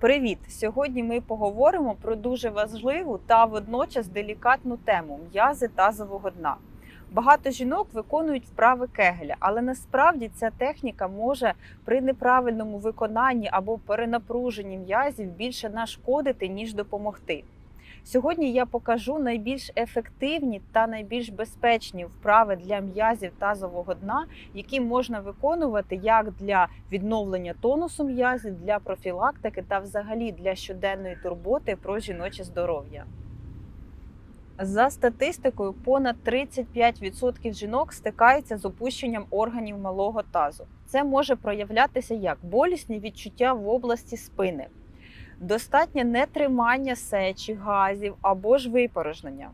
Привіт! Сьогодні ми поговоримо про дуже важливу та водночас делікатну тему м'язи тазового дна. Багато жінок виконують вправи кегеля, але насправді ця техніка може при неправильному виконанні або перенапруженні м'язів більше нашкодити, ніж допомогти. Сьогодні я покажу найбільш ефективні та найбільш безпечні вправи для м'язів тазового дна, які можна виконувати як для відновлення тонусу м'язів, для профілактики та взагалі для щоденної турботи про жіноче здоров'я. За статистикою, понад 35% жінок стикаються з опущенням органів малого тазу. Це може проявлятися як болісні відчуття в області спини, достатнє нетримання сечі, газів або ж випорожнення.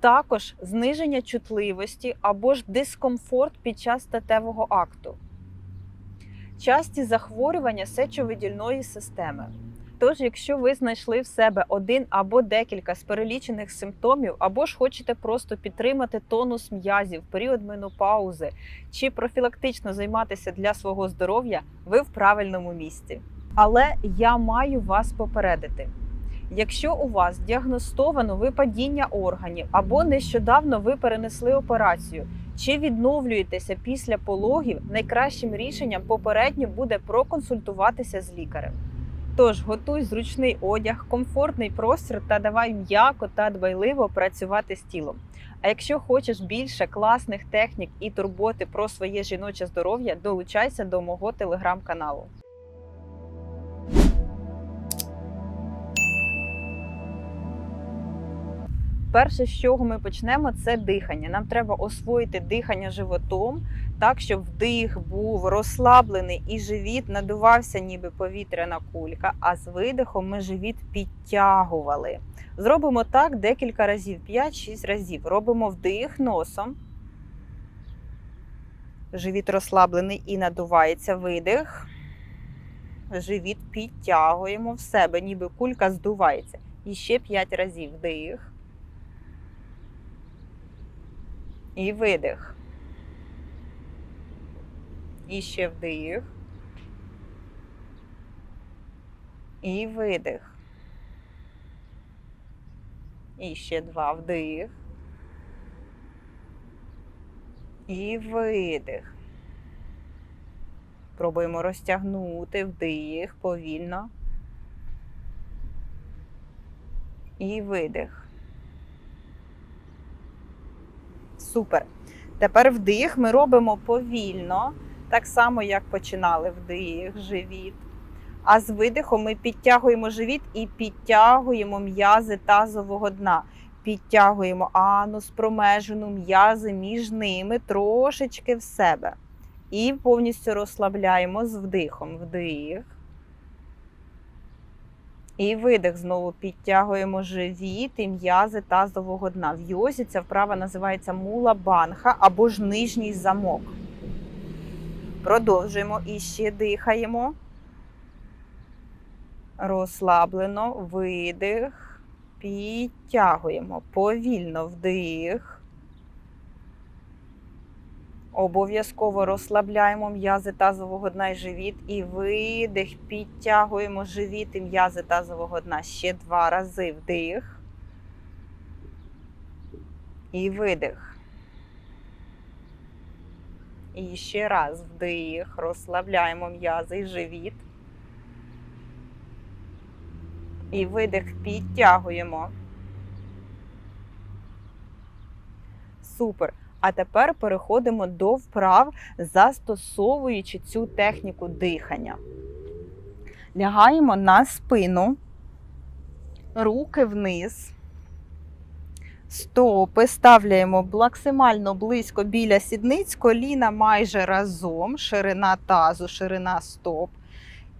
Також зниження чутливості або ж дискомфорт під час статевого акту, часті захворювання сечовидільної системи. Тож, якщо ви знайшли в себе один або декілька з перелічених симптомів, або ж хочете просто підтримати тонус м'язів період менопаузи чи профілактично займатися для свого здоров'я, ви в правильному місці. Але я маю вас попередити. Якщо у вас діагностовано випадіння органів або нещодавно ви перенесли операцію, чи відновлюєтеся після пологів, найкращим рішенням попередньо буде проконсультуватися з лікарем. Тож готуй зручний одяг, комфортний простір та давай м'яко та дбайливо працювати з тілом. А якщо хочеш більше класних технік і турботи про своє жіноче здоров'я, долучайся до мого телеграм-каналу. Перше, з чого ми почнемо, це дихання. Нам треба освоїти дихання животом, так, щоб вдих був розслаблений і живіт надувався, ніби повітряна кулька, а з видихом ми живіт підтягували. Зробимо так декілька разів, 5-6 разів. Робимо вдих носом. Живіт розслаблений і надувається видих. Живіт підтягуємо в себе, ніби кулька здувається. І ще 5 разів вдих. І видих. І ще вдих. І видих. І ще два вдих. І видих. Пробуємо розтягнути вдих повільно. І видих. Супер. Тепер вдих ми робимо повільно, так само, як починали вдих, живіт. А з видихом ми підтягуємо живіт і підтягуємо м'язи тазового дна. Підтягуємо анус, промежину, м'язи між ними трошечки в себе. І повністю розслабляємо з вдихом. Вдих. І видих знову підтягуємо живіт і м'язи тазового дна. В йозі ця вправа називається мула банха або ж нижній замок. Продовжуємо і ще дихаємо. Розслаблено, видих, підтягуємо. Повільно вдих. Обов'язково розслабляємо м'язи тазового дна і живіт. І видих. Підтягуємо живіт і м'язи тазового дна. Ще два рази вдих. І видих. І ще раз вдих. Розслабляємо м'язи і живіт. І видих підтягуємо. Супер. А тепер переходимо до вправ, застосовуючи цю техніку дихання. Лягаємо на спину, руки вниз, стопи ставляємо максимально близько біля сідниць, коліна майже разом, ширина тазу, ширина стоп.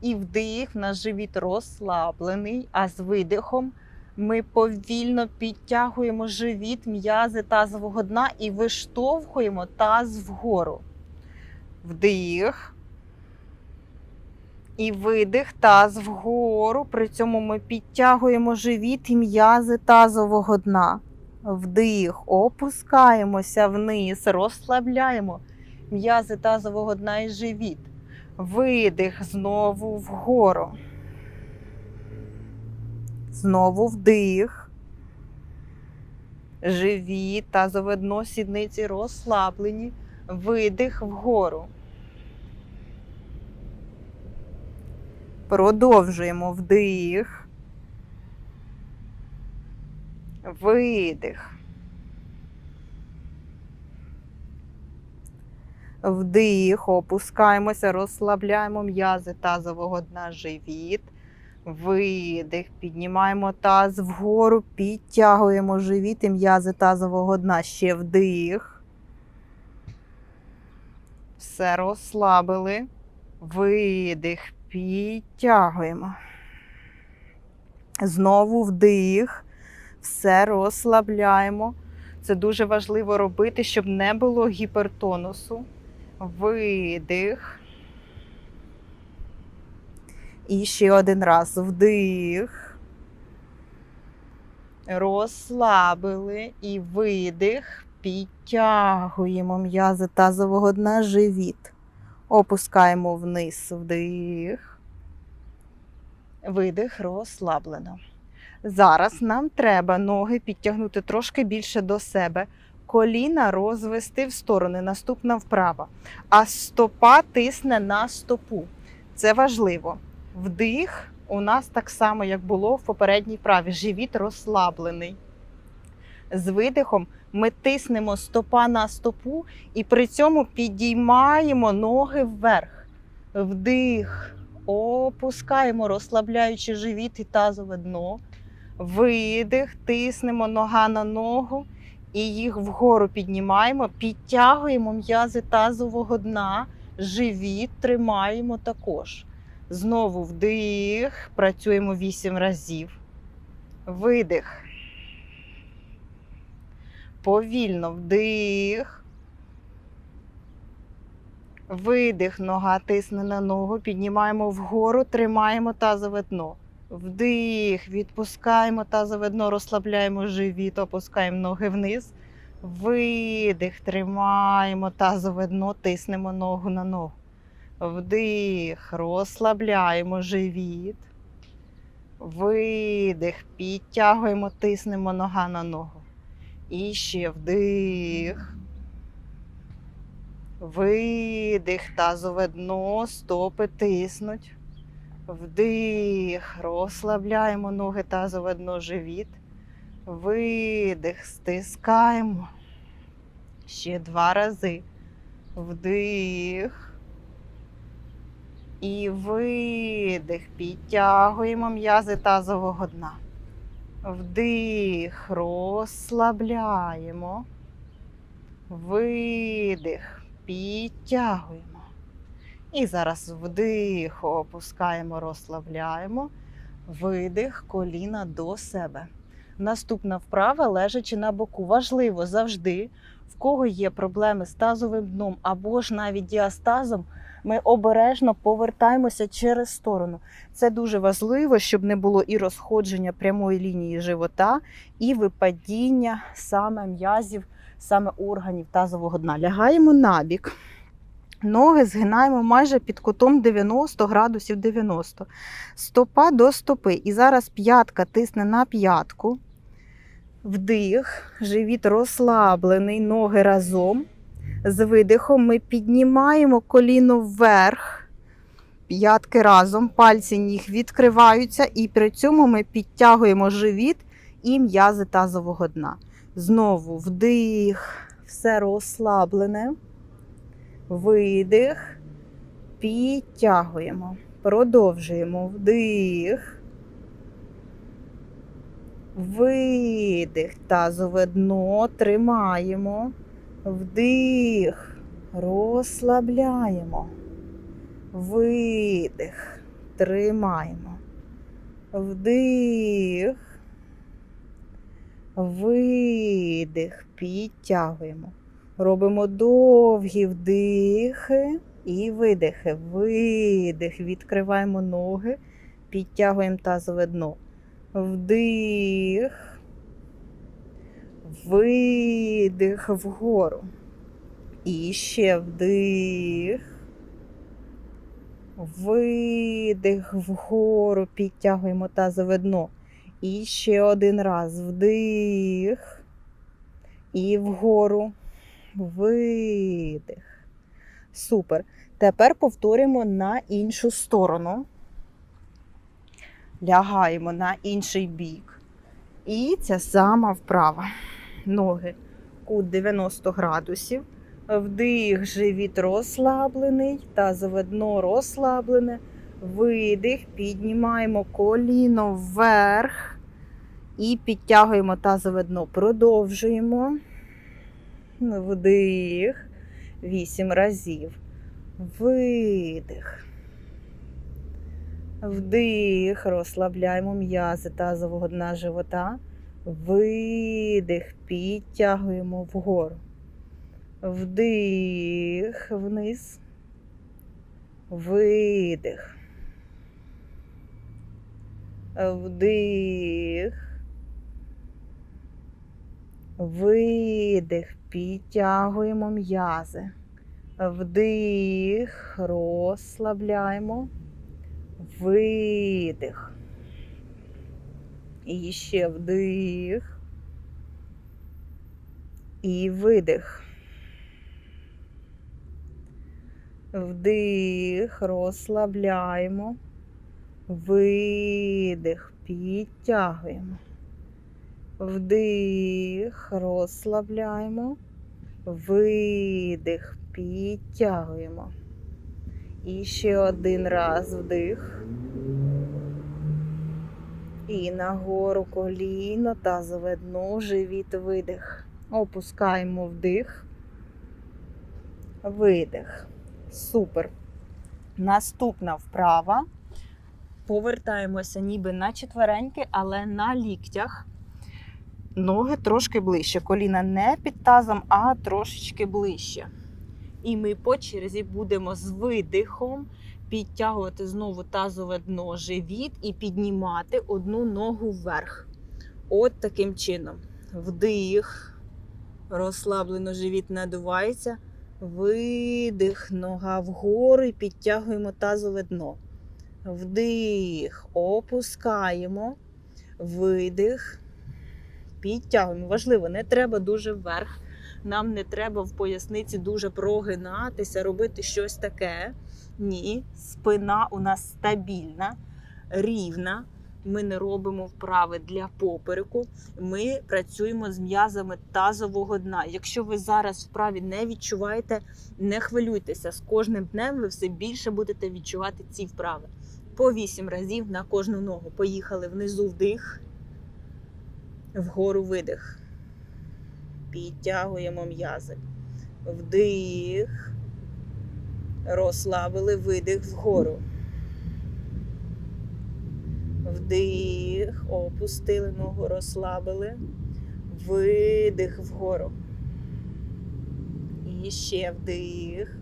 І вдих, наш живіт розслаблений, а з видихом ми повільно підтягуємо живіт, м'язи тазового дна і виштовхуємо таз вгору. Вдих. І видих, таз вгору. При цьому ми підтягуємо живіт і м'язи тазового дна. Вдих, опускаємося вниз, розслабляємо м'язи тазового дна і живіт. Видих знову вгору. Знову вдих. Живіт, тазове дно, сідниці розслаблені. Видих вгору. Продовжуємо вдих. Видих. Вдих, опускаємося, розслабляємо м'язи тазового дна, живіт. Видих, піднімаємо таз вгору, підтягуємо живіт і м'язи тазового дна. Ще вдих. Все розслабили. Видих, підтягуємо. Знову вдих. Все розслабляємо. Це дуже важливо робити, щоб не було гіпертонусу. Видих. І ще один раз вдих. Розслабили і видих. Підтягуємо м'язи тазового дна, живіт. Опускаємо вниз вдих. Видих, розслаблено. Зараз нам треба ноги підтягнути трошки більше до себе, коліна розвести в сторони, наступна вправа. А стопа тисне на стопу. Це важливо. Вдих у нас так само, як було в попередній вправі. Живіт розслаблений. З видихом ми тиснемо стопа на стопу і при цьому підіймаємо ноги вверх. Вдих. Опускаємо, розслабляючи живіт і тазове дно. Видих, тиснемо нога на ногу і їх вгору піднімаємо, підтягуємо м'язи тазового дна, живіт тримаємо також. Знову вдих, працюємо 8 разів. Видих. Повільно вдих. Видих, нога тисне на ногу, піднімаємо вгору, тримаємо тазове дно. Вдих, відпускаємо тазове дно, розслабляємо живіт, опускаємо ноги вниз. Видих, тримаємо тазове дно, тиснемо ногу на ногу. Вдих, розслабляємо живіт. Видих, підтягуємо, тиснемо нога на ногу. І ще вдих. Видих, тазове дно, стопи тиснуть. Вдих, розслабляємо ноги, тазове дно, живіт. Видих, стискаємо. Ще два рази. Вдих. І видих. Підтягуємо м'язи тазового дна. Вдих, розслабляємо. Видих, підтягуємо. І зараз вдих, опускаємо, розслабляємо. Видих, коліна до себе. Наступна вправа лежачи на боку. Важливо завжди, в кого є проблеми з тазовим дном або ж навіть діастазом, ми обережно повертаємося через сторону. Це дуже важливо, щоб не було і розходження прямої лінії живота, і випадіння саме м'язів, саме органів тазового дна. Лягаємо набік. Ноги згинаємо майже під кутом 90 градусів 90. Стопа до стопи. І зараз п'ятка тисне на п'ятку. Вдих, живіт розслаблений, ноги разом. З видихом ми піднімаємо коліно вверх. П'ятки разом, пальці ніг відкриваються, і при цьому ми підтягуємо живіт і м'язи тазового дна. Знову вдих, все розслаблене. Видих, підтягуємо. Продовжуємо вдих. Видих. Тазове дно тримаємо. Вдих. Розслабляємо. Видих. Тримаємо. Вдих. Видих. Підтягуємо. Робимо довгі вдихи і видихи. Видих. Відкриваємо ноги, підтягуємо тазове дно. Вдих. Видих вгору. І ще вдих. Видих вгору, підтягуємо тазове дно. І ще один раз вдих. І вгору. Видих. Супер. Тепер повторюємо на іншу сторону. Лягаємо на інший бік. І ця сама вправа. Ноги кут 90 градусів. Вдих, живіт розслаблений, тазове дно розслаблене. Видих, піднімаємо коліно вверх і підтягуємо тазове дно. Продовжуємо. Вдих. Вісім разів. Видих. Вдих. Розслабляємо м'язи тазового дна живота. Видих. Підтягуємо вгору. Вдих вниз. Видих. Вдих. Видих. Підтягуємо м'язи. Вдих. Розслабляємо. Видих. І ще вдих. І видих. Вдих, розслабляємо. Видих, підтягуємо. Вдих, розслабляємо. Видих, підтягуємо. І ще один раз вдих. І нагору коліно, тазове дно, живіт, видих. Опускаємо вдих. Видих. Супер. Наступна вправа. Повертаємося ніби на четвереньки, але на ліктях. Ноги трошки ближче. Коліна не під тазом, а трошечки ближче. І ми по черзі будемо з видихом підтягувати знову тазове дно, живіт і піднімати одну ногу вверх. От таким чином. Вдих. Розслаблено живіт надувається. Видих, нога вгору і підтягуємо тазове дно. Вдих, опускаємо, видих, підтягуємо. Важливо, не треба дуже вверх. Нам не треба в поясниці дуже прогинатися, робити щось таке. Ні, спина у нас стабільна, рівна. Ми не робимо вправи для попереку. Ми працюємо з м'язами тазового дна. Якщо ви зараз вправі не відчуваєте, не хвилюйтеся. З кожним днем ви все більше будете відчувати ці вправи. По 8 разів на кожну ногу. Поїхали внизу вдих, вгору видих. Підтягуємо м'язи. Вдих. Розслабили видих вгору. Вдих, опустили ногу, розслабили. Видих вгору. І ще вдих.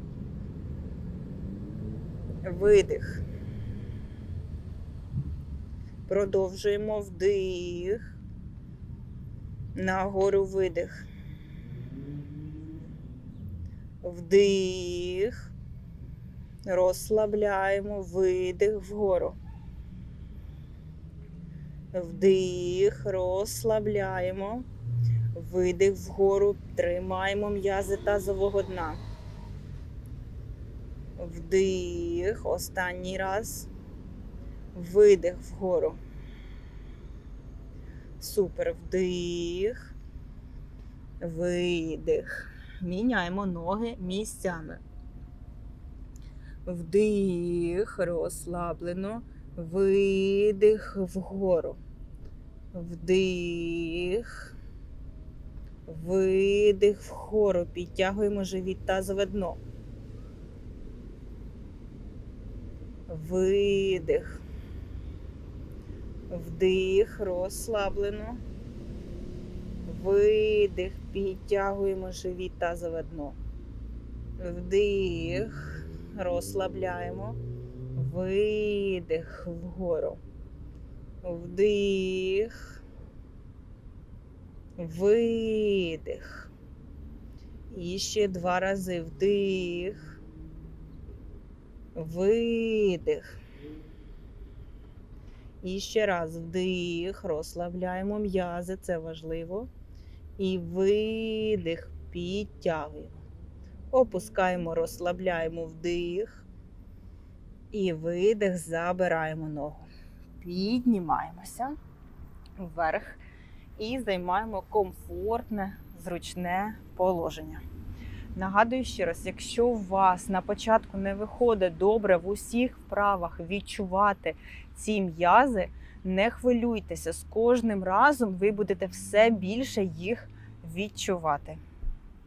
Видих. Продовжуємо вдих. Нагору видих. Вдих. Розслабляємо, видих вгору. Вдих, розслабляємо. Видих вгору. Тримаємо м'язи тазового дна. Вдих. Останній раз. Видих вгору. Супер. Вдих. Видих. Міняємо ноги місцями. Вдих, розслаблено. Видих вгору. Вдих. Видих вгору. Підтягуємо живіт тазове дно. Видих. Вдих, розслаблено. Видих. Підтягуємо живіт тазове дно. Вдих. Розслабляємо. Видих вгору. Вдих. Видих. І ще два рази вдих. Видих. І ще раз вдих, розслабляємо м'язи, це важливо. І видих, підтягуємо. Опускаємо, розслабляємо вдих. І видих, забираємо ногу. Піднімаємося вверх і займаємо комфортне, зручне положення. Нагадую ще раз, якщо у вас на початку не виходить добре в усіх вправах відчувати ці м'язи, не хвилюйтеся, з кожним разом ви будете все більше їх відчувати.